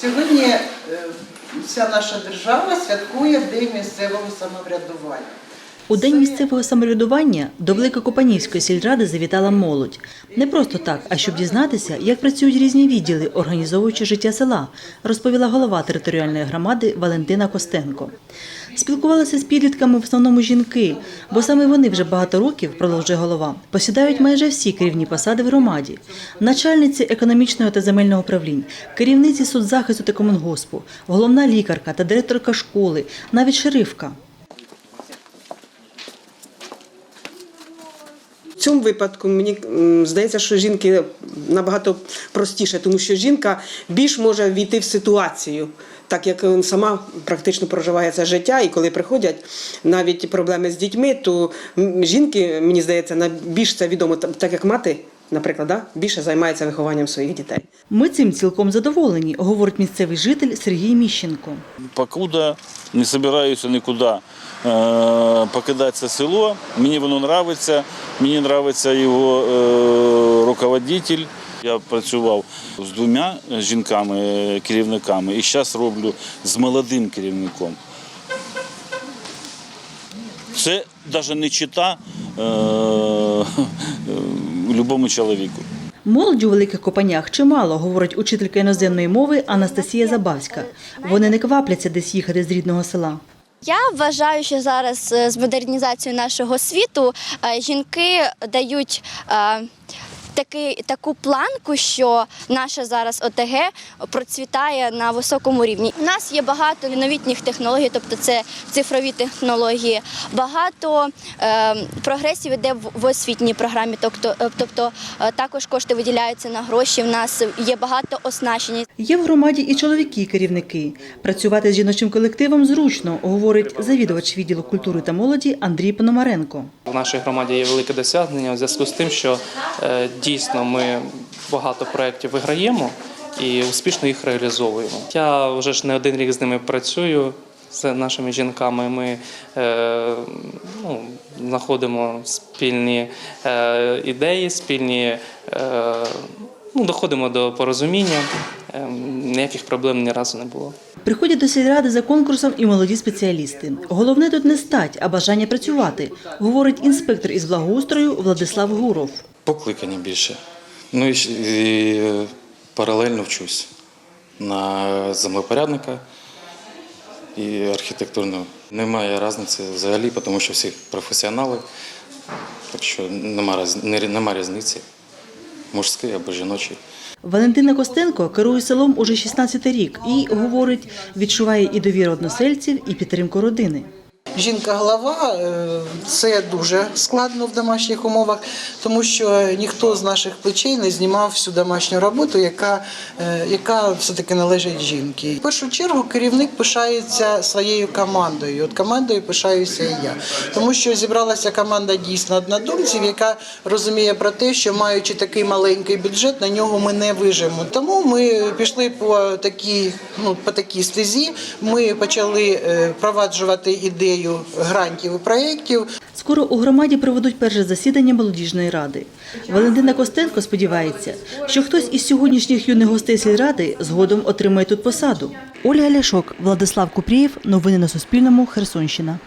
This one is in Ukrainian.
Сьогодні е, вся наша держава святкує День місцевого самоврядування. У день місцевого самоврядування до Великокопанівської сільради завітала молодь. Не просто так, а щоб дізнатися, як працюють різні відділи, організовуючи життя села, розповіла голова територіальної громади Валентина Костенко. Спілкувалися з підлітками в основному жінки, бо саме вони вже багато років, продовжує голова, посідають майже всі керівні посади в громаді: начальниці економічного та земельного управлінь, керівниці соцзахисту та комунгоспу, головна лікарка та директорка школи, навіть шерифка. Цьому випадку мені здається, що жінки набагато простіше, тому що жінка більш може війти в ситуацію, так як сама практично проживає це життя, і коли приходять навіть проблеми з дітьми, то жінки, мені здається, на більш це відомо, так як мати, наприклад, да, більше займається вихованням своїх дітей. Ми цим цілком задоволені, говорить місцевий житель Сергій Міщенко. покуда не собираюся нікуди е, покидати це село. Мені воно подобається, мені подобається його е, руководитель. Я працював з двома жінками, е, керівниками, і зараз роблю з молодим керівником. Це навіть не чита е, любому чоловіку. Молодь у великих копанях чимало, говорить учителька іноземної мови Анастасія Забавська. Вони не квапляться десь їхати з рідного села. Я вважаю, що зараз е, з модернізацією нашого світу е, жінки дають е, такий, таку планку, що наша зараз ОТГ процвітає на високому рівні. У нас є багато новітніх технологій, тобто це цифрові технології, багато е, прогресів іде в, в освітній програмі, тобто, е, тобто е, також кошти виділяються на гроші. В нас є багато оснащення. Є в громаді і чоловіки-керівники. Працювати з жіночим колективом зручно, говорить завідувач відділу культури та молоді Андрій Пономаренко. В нашій громаді є велике досягнення у зв'язку з тим, що е, дійсно ми багато проєктів виграємо і успішно їх реалізовуємо. Я вже ж не один рік з ними працюю. З нашими жінками ми е, ну, знаходимо спільні е, ідеї, спільні е, ну, доходимо до порозуміння. Е, ніяких проблем ні разу не було. Приходять до сільради за конкурсом і молоді спеціалісти. Головне тут не стать, а бажання працювати, говорить інспектор із благоустрою Владислав Гуров. Покликані більше. Ну і, і е, паралельно вчусь на землепорядника і архітектурного. Немає різниці взагалі, тому що всі професіонали, так що нема, нема різниці, мужський або жіночий. Валентина Костенко керує селом уже 16 рік і, говорить, відчуває і довіру односельців, і підтримку родини. Жінка-глава е, це дуже складно в домашніх умовах, тому що ніхто з наших плечей не знімав всю домашню роботу, яка, е, яка все-таки належить жінці. В першу чергу керівник пишається своєю командою. От командою пишаюся і я, тому що зібралася команда дійсно однодумців, яка розуміє про те, що маючи такий маленький бюджет, на нього ми не вижимо. Тому ми пішли по такій, ну по такій стезі. Ми почали е, впроваджувати ідею грантів і проєктів. Скоро у громаді проведуть перше засідання молодіжної ради. Валентина Костенко сподівається, що хтось із сьогоднішніх юних гостей сільради згодом отримає тут посаду. Ольга Ляшок, Владислав Купрієв. Новини на Суспільному. Херсонщина.